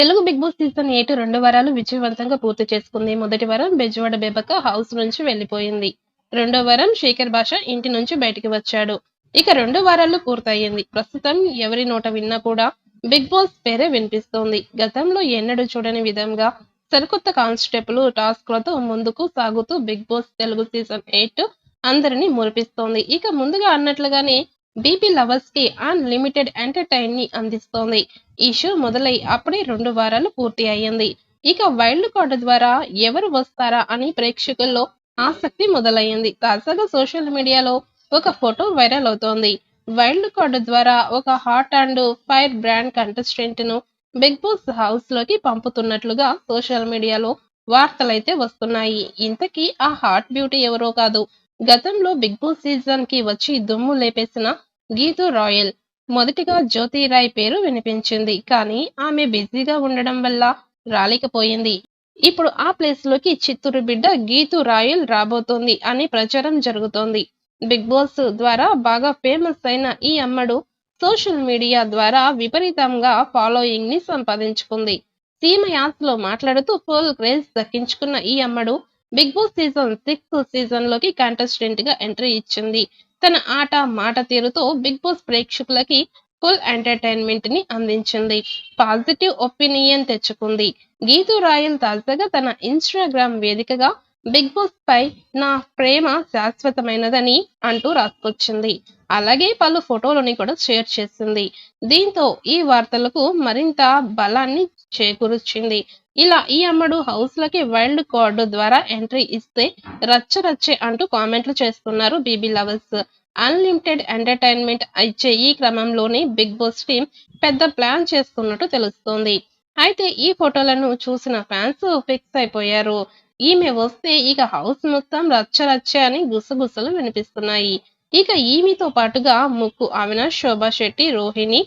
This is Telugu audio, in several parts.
Telugu big boss season eight రెండు వారాలు విజయవంతంగా పూర్తి చేసుకుంది. మొదటి వారం బెజవాడ బెబక హౌస్ నుంచి వెళ్ళిపోయింది రెండో వారం శేఖర్ భాష ఇంటి నుంచి బయటికి వచ్చాడు. ఇక రెండు వారాలు పూర్తయింది. ప్రస్తుతం ఎవరి నోట విన్నా కూడా బిగ్ బాస్ పేరే వినిపిస్తోంది. గతంలో ఎన్నడూ చూడని విధంగా సరికొత్త కాన్స్టెప్లు టాస్క్లతో ముందుకు సాగుతూ Bigg Boss Telugu season eight అందరినీ మురిపిస్తోంది. ఇక ముందుగా అన్నట్లుగానే బీపీ లవర్స్కి అన్లిమిటెడ్ ఎంటర్టైన్ని అందిస్తోంది. ఈ షో మొదలై అప్పుడే రెండు వారాలు పూర్తి అయ్యింది. ఇక వైల్డ్ కార్డు ద్వారా ఎవరు వస్తారా అని ప్రేక్షకుల్లో ఆసక్తి మొదలయ్యింది. తాజాగా సోషల్ మీడియాలో ఒక ఫోటో వైరల్ అవుతోంది. వైల్డ్ కార్డు ద్వారా ఒక హాట్ అండ్ ఫైర్ బ్రాండ్ కంటెస్టెంట్ను బిగ్ బాస్ హౌస్లోకి పంపుతున్నట్లుగా సోషల్ మీడియాలో వార్తలైతే వస్తున్నాయి. ఇంతకీ ఆ హాట్ బ్యూటీ ఎవరో కాదు గతంలో బిగ్ బాస్ సీజన్కి వచ్చి దుమ్ము లేపేసిన గీతు రాయల్ మొదటిగా జ్యోతి రాయ్ పేరు వినిపించింది. కానీ ఆమె బిజీగా ఉండడం వల్ల రాలేకపోయింది. ఇప్పుడు ఆ ప్లేస్లోకి చిత్తూరు బిడ్డ గీతు రాయల్ రాబోతోంది అని ప్రచారం జరుగుతోంది. బిగ్ బాస్ ద్వారా బాగా ఫేమస్ అయిన ఈ అమ్మడు సోషల్ మీడియా ద్వారా విపరీతంగా ఫాలోయింగ్ని సంపాదించుకుంది. సీమ యాత్రలో మాట్లాడుతూ ఫుల్ క్రేజ్ దక్కించుకున్న ఈ అమ్మడు బిగ్ బాస్ సీజన్ సిక్స్ సీజన్లోకి కంటెస్టెంట్గా ఎంట్రీ ఇచ్చింది. తన ఆట మాట తీరుతో బిగ్ బాస్ ప్రేక్షకులకి ఫుల్ ఎంటర్టైన్మెంట్ని అందించింది. పాజిటివ్ ఒపీనియన్ తెచ్చుకుంది. గీతు రాయల్ తాజాగా తన ఇన్స్టాగ్రామ్ వేదికగా బిగ్ బాస్ పై నా ప్రేమ శాశ్వతమైనదని అంటూ రాసుకొచ్చింది. అలాగే పలు ఫోటోలని కూడా షేర్ చేసింది. దీంతో ఈ వార్తలకు మరింత బలాన్ని చేకూర్చింది. ఇలా ఈ అమ్మడు హౌస్ లకి వైల్డ్ కార్డు ద్వారా ఎంట్రీ ఇస్తే రచ్చ రచ్చే అంటూ కామెంట్లు చేస్తున్నారు బీబీ లవర్స్. అన్లిమిటెడ్ ఎంటర్టైన్మెంట్ ఇచ్చే ఈ క్రమంలోనే బిగ్ బాస్ టీం పెద్ద ప్లాన్ చేస్తున్నట్టు తెలుస్తోంది. అయితే ఈ ఫోటోలను చూసిన ఫ్యాన్స్ ఫిక్స్ అయిపోయారు. ఈమె వస్తే ఇక హౌస్ మొత్తం రచ్చ రచ్చ అని గుసగుసలు వినిపిస్తున్నాయి. ఇక ఈమెతో పాటుగా ముక్కు అవినాష్ శోభా శెట్టి రోహిణి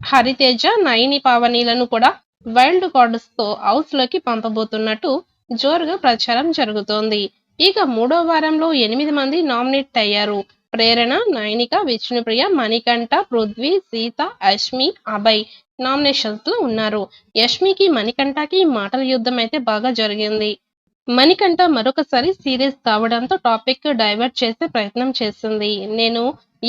హరితేజ నయని పావనీలను కూడా వైల్డ్ కార్డ్స్తో హౌస్లోకి పంపబోతున్నట్టు జోరుగా ప్రచారం జరుగుతోంది. ఇక మూడో వారంలో ఎనిమిది మంది నామినేట్ అయ్యారు. ప్రేరణ నైనిక విష్ణుప్రియ మణికంఠ పృథ్వీ సీత అశ్మి అభయ్ నామినేషన్స్లో ఉన్నారు. యష్మికి మణికంఠకి మాటల యుద్ధం అయితే బాగా జరిగింది. మణికంఠ మరొకసారి సీరియస్ కావడంతో టాపిక్ డైవర్ట్ చేసే ప్రయత్నం చేసింది. నేను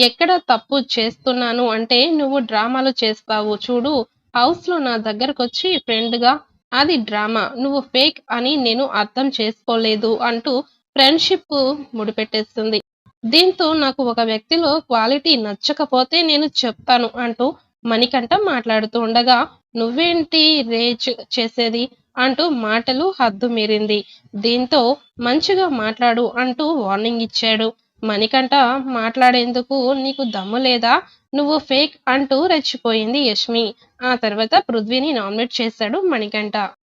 ఎక్కడ తప్పు చేస్తున్నాను అంటే నువ్వు డ్రామాలు చేస్తావు చూడు. హౌస్లో నా దగ్గరకు వచ్చి ఫ్రెండ్గా అది డ్రామా నువ్వు ఫేక్ అని నేను అర్థం చేసుకోలేదు అంటూ ఫ్రెండ్షిప్ ముడిపెట్టేస్తుంది దీంతో నాకు ఒక వ్యక్తిలో క్వాలిటీ నచ్చకపోతే నేను చెప్తాను అంటూ మణికంఠ మాట్లాడుతూ ఉండగా నువ్వేంటి రేజ్ చేసేది? అంటూ మాటలు హద్దు మీరింది. దీంతో మంచిగా మాట్లాడు అంటూ వార్నింగ్ ఇచ్చాడు. మణికంఠ మాట్లాడేందుకు నీకు దమ్ము లేదా? నువ్వు ఫేక్ అంటూ రెచ్చిపోయింది యష్మి. ఆ తర్వాత పృథ్వీని నామినేట్ చేశాడు మణికంఠ.